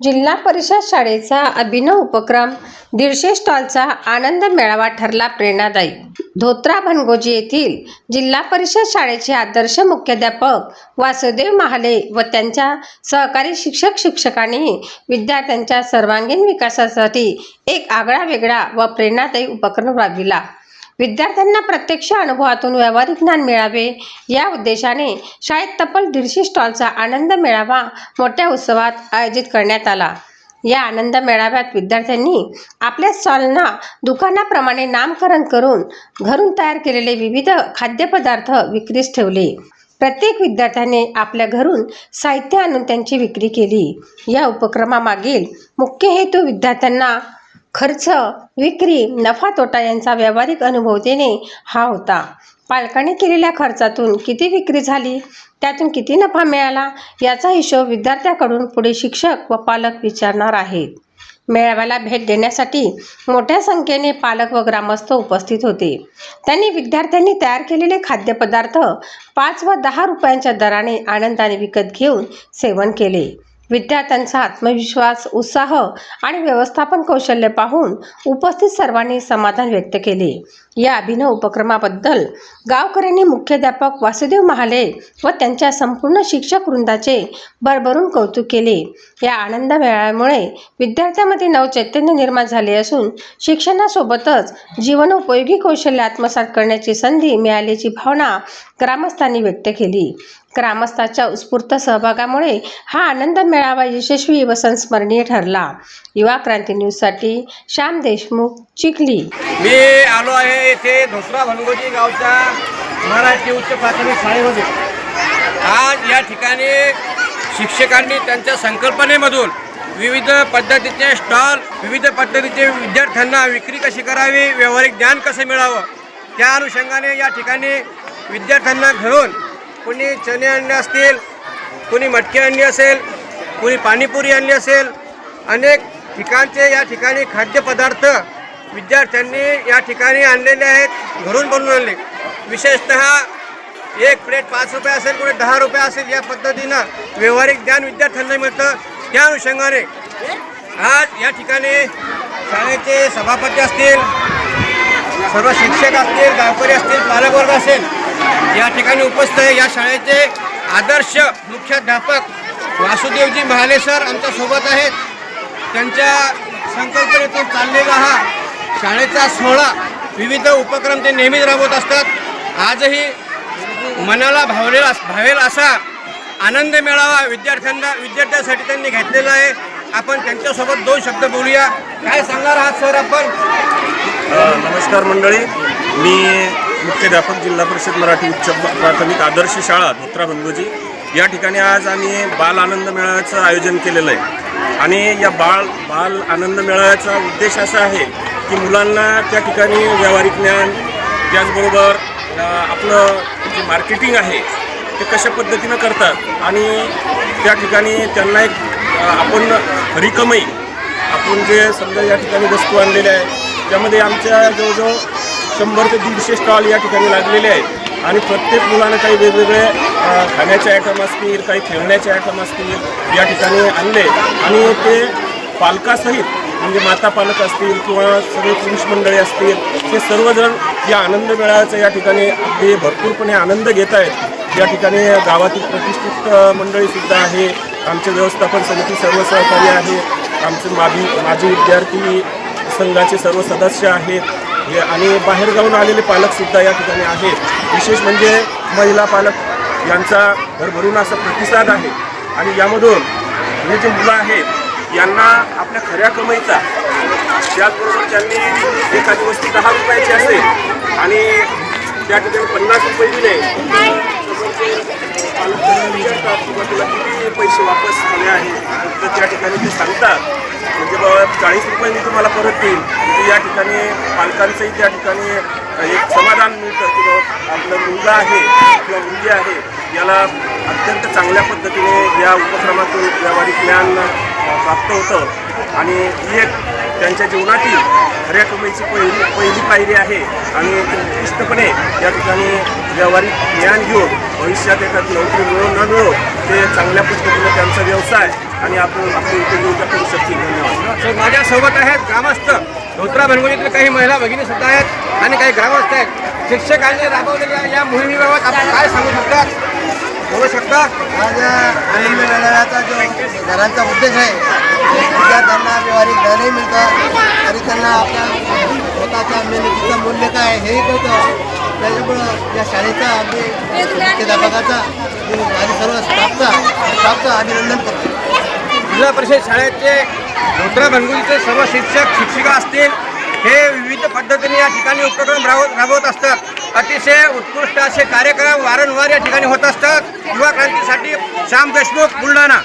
जिल्हा परिषद शाळेचा अभिनव उपक्रम दीडशे स्टॉलचा आनंद मेळावा ठरला प्रेरणादायी. धोत्रा भनगोजी येथील जिल्हा परिषद शाळेचे आदर्श मुख्याध्यापक वासुदेव महाले व त्यांच्या सहकारी शिक्षक शिक्षकांनी विद्यार्थ्यांच्या सर्वांगीण विकासासाठी एक आगळा वेगळा व प्रेरणादायी उपक्रम राबविला. विद्यार्थ्यांना प्रत्यक्ष अनुभवातून व्यावहारिक ज्ञान मिळावे. या उद्देशाने शाळेत तब्बल दीडशे स्टॉलचा आनंद मेळावा मोठ्या उत्सवात आयोजित करण्यात आला. या आनंद मेळाव्यात विद्यार्थ्यांनी आपल्या स्टॉलना दुकानाप्रमाणे नामकरण करून घरून तयार केलेले विविध खाद्यपदार्थ विक्रीस ठेवले. प्रत्येक विद्यार्थ्याने आपल्या घरून साहित्य आणून त्यांची विक्री केली. या उपक्रमामागील मुख्य हेतू विद्यार्थ्यांना खर्च विक्री नफा तोटा यांचा व्यावहारिक अनुभव देणे हा होता. पालकाने केलेल्या खर्चातून किती विक्री झाली? त्यातून किती नफा मिळाला? याचा हिशोब विद्यार्थ्याकडून पुढे शिक्षक व पालक विचारणार आहेत. मेळाव्याला भेट देण्यासाठी मोठ्या संख्येने पालक व ग्रामस्थ उपस्थित होते. त्यांनी विद्यार्थ्यांनी तयार केलेले खाद्यपदार्थ पाच व दहा रुपयांच्या दराने आनंदाने विकत घेऊन सेवन केले. विद्यार्थ्यांचा आत्मविश्वास उत्साह आणि व्यवस्थापन कौशल्य पाहून उपस्थित सर्वांनी समाधान व्यक्त केले. या अभिनव उपक्रमाबद्दल गावकऱ्यांनी मुख्याध्यापक वासुदेव महाले व त्यांच्या संपूर्ण शिक्षक वृंदाचे भरभरून कौतुक केले. या आनंद मेळाव्यामुळे विद्यार्थ्यांमध्ये नवचैतन्य निर्माण झाले असून शिक्षणासोबतच जीवनोपयोगी कौशल्य आत्मसात करण्याची संधी मिळाल्याची भावना ग्रामस्थांनी व्यक्त केली. ग्रामस्थाच्या उत्स्फूर्त सहभागामुळे हा आनंद मेळावा यशस्वी व संस्मरणीय ठरला. युवा क्रांती न्यूजसाठी श्याम देशमुख चिखली. मी आलो आहे येथे धोसरा भनगोजी गावच्या मराठी उच्च प्राथमिक शाळेमध्ये. आज या ठिकाणी शिक्षकांनी त्यांच्या संकल्पनेमधून विविध पद्धतीचे स्टॉल विविध पद्धतीचे विद्यार्थ्यांना विक्री कशी करावी व्यावहारिक ज्ञान कसं मिळावं त्या अनुषंगाने या ठिकाणी विद्यार्थ्यांना घडून कुणी चणे आणले असतील कोणी मटके आणली असेल कुणी पाणीपुरी आणली असेल अनेक ठिकाणचे या ठिकाणी खाद्यपदार्थ विद्यार्थ्यांनी या ठिकाणी आणलेले आहेत घरून बनवून आणले. विशेषतः एक प्लेट पाच रुपये असेल कुठे दहा रुपये असेल या पद्धतीनं व्यावहारिक ज्ञान विद्यार्थ्यांना मिळतं. त्या अनुषंगाने आज या ठिकाणी शाळेचे सभापती असतील सर्व शिक्षक असतील गावकरी असतील पालकवर्ग असेल या ठिकाणी उपस्थित आहे या शाळेचे आदर्श मुख्याध्यापक वासुदेवजी महाले सर आमच्यासोबत आहेत. त्यांच्या संकल्पनेतून चाललेला हा शाळेचा सोहळा विविध उपक्रम ते नेहमीच राबवत असतात. आजही मनाला भावलेला भावेल असा आनंद मिळावा विद्यार्थ्यांना विद्यार्थ्यांसाठी त्यांनी घेतलेला आहे. आपण त्यांच्यासोबत दोन शब्द बोलूया. काय सांगणार आहात सर आपण? नमस्कार मंडळी. मी मुख्याध्यापक जिल्हा परिषद मराठी उच्च प्राथमिक आदर्श शाळा धोत्रा भंगोजी. या ठिकाणी आज आम्ही बाल आनंद मेळाव्याचं आयोजन केलेलं आहे. आणि या बाळ बाल आनंद मेळाव्याचा उद्देश असा आहे की मुलांना त्या ठिकाणी व्यावहारिक ज्ञान त्याचबरोबर आपलं जे मार्केटिंग आहे ते कशा पद्धतीनं करतात आणि त्या ठिकाणी त्यांना एक आपण रिकमई आपण जे समजा या ठिकाणी वस्तू आणलेल्या आहे त्यामध्ये आमच्या जवळजवळ शंभर ते दीडशे स्टॉल या ठिकाणी लागलेले आहेत. आणि प्रत्येक मुलानं काही वेगवेगळे खाण्याचे आयटम असतील काही खेळण्याचे आयटम असतील या ठिकाणी आणले. आणि ते पालकासहित म्हणजे माता पालक असतील किंवा सगळे पुरुष मंडळी असतील हे सर्वजण या आनंद मेळाव्याचा या ठिकाणी अगदी भरपूरपणे आनंद घेत आहेत. या ठिकाणी गावातील प्रतिष्ठित मंडळीसुद्धा आहे. आमचे व्यवस्थापन समिती सर्व सहकारी आहे. आमचे माजी माजी विद्यार्थी संघाचे सर्व सदस्य आहेत. आणि बाहेरगावून आलेले पालकसुद्धा या ठिकाणी आहेत. विशेष म्हणजे महिला पालक यांचा भरभरून असा प्रतिसाद आहे. आणि यामधून हे जे मुलं आहेत यांना आपल्या खऱ्या कमाईचा त्याचबरोबर त्यांनी एखादी वस्तू दहा रुपयाची असेल आणि त्या ठिकाणी पन्नास रुपये दिले किंवा तुला किती पैसे वापस आले आहेत तर त्या ठिकाणी ते सांगतात. म्हणजे बाबा चाळीस रुपये मी तुम्हाला परत देईन. म्हणजे या ठिकाणी पालकांचंही त्या ठिकाणी एक समाधान मिळतं की बाबा आपलं मुलगा आहे किंवा मुलगी आहे याला अत्यंत चांगल्या पद्धतीने या उपक्रमातून व्यावहारिक ज्ञान प्राप्त होतं. आणि ही एक त्यांच्या जीवनातील खऱ्या कमाईची पहिली पहिली पायरी आहे. आणि ते उत्कृष्टपणे या ठिकाणी व्यावहारिक ज्ञान घेऊन भविष्यात एखादी नोकरी मिळो न मिळो ते चांगल्या पद्धतीने त्यांचा व्यवसाय आणि आपण आपली उपयोगिता करू शकतील. धन्यवाद. माझ्यासोबत आहेत ग्रामस्थ धोत्रा बनगोलीतील काही महिला भगिनी सुद्धा आहेत आणि काही ग्रामस्थ आहेत. शिक्षकांनी राबवलेल्या या मोहिमेबाबत आपण काय सांगू शकता? बोलू शकता? आज आनंद मेळाव्याचा जो घरांचा उद्देश आहे विद्यार्थ्यांना व्यवहारिक ज्ञानही मिळतं त्यांना आपल्या स्वतःच्या मेहनतीचं मूल्य काय आहे? हेही कळतं. त्याच्यामुळं या शाळेचा आम्ही मुख्याध्यापकाचा आणि सर्व स्टाफचा स्टाफचं अभिनंदन करतो. जिल्हा परिषद शाळेचे धोत्रा बनगोलीचे सर्व शिक्षक शिक्षिका असतील हे विविध पद्धतीने या ठिकाणी उपक्रम राबवत राबवत असतात. अतिशय उत्कृष्ट असे कार्यक्रम वारंवार या ठिकाणी होत असतात. युवा क्रांतीसाठी श्याम देशमुख बुलढाणा.